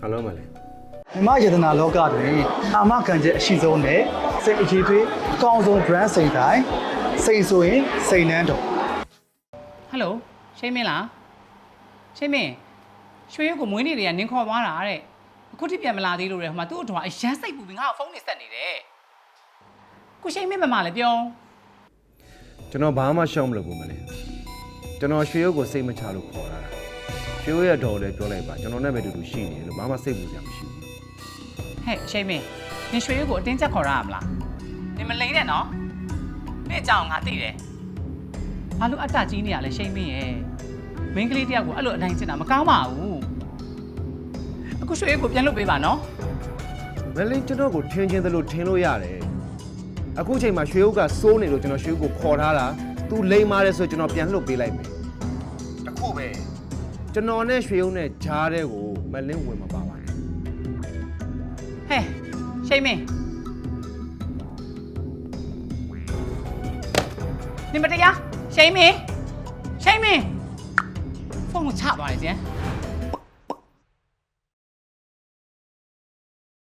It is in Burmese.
ဟယ်လိုမလေးမြမယတနာလောကတွင်အာမခံချက်အရှိဆုံးနဲ့စိတ်အကြီးသွေးအကောင်းဆုံး brand စိန်တိုင်းစိန်ဆိုရင်စိန်နှန်းတော်ဟယ်လိုရှိမင်းလားရှိမင်းရွှေရုပ်ကိုမွေးနေ့တွေကနင်းခေါ်သွားတာတဲ့အခုထိပြန်မလာသေးလို့တဲ့ဟိုမှာသူ့အထွာအရန်စိတ်ပူပြီးငါ့ကိုဖုန်းနေဆက်နေတယ် ခုရှိမင်းမမလည်းပြောကျွန်တော်ဘာမှရှောင်းမလို့ဘူးမလေးကျွန်တော်ရွှေရုပ်ကိုစိတ်မချလို့ခေါ်လာတာရွှေရုပ်ရဲ့တော်လည်းပြောလိုက်ပါကျွန်တော်နဲ့ပဲတူတူရှိနေတယ်လို့ဘာမှစိတ်ပူစရာမရှိဘူးဟဲ့ရှိမင်းနင်ရွှေရုပ်ကိုအတင်းချက်ခေါ်ရမလားနင်မလိမ့်နဲ့နော်နင့်အကြောင်းငါသိတယ်ဘာလို့အတ္တကြီးနေရလဲရှိမင်းရဲ့မင်းကလေးတယောက်ကိုအဲ့လိုအတိုင်းချင်တာမကောင်းပါဘူးအခုရွှေရုပ်ကိုပြန်လုပ်ပေးပါနော်မလေးကျွန်တော်ကိုထင်းချင်းသလိုထင်းလို့ရတယ် အခုချိန်မှာရွှေရုပ်ကစိုးနေလို့ကျွန်တော်ရွှေရုပ်ကိုခေါ်ထားတာသူလိမ်မာတယ်ဆိုကျွန်တော်ပြန်လှုပ်ပေးလိုက်မယ်အခုပဲကျွန်တော်နဲ့ရွှေရုပ်နဲ့ဂျားတဲ့ကိုမလင်းဝင်မပါပါနဲ့ဟဲ့ရှိမင်းနင်မတရားရှိမင်းရှိမင်းဖုန်းကိုချသွားတယ်ကျန်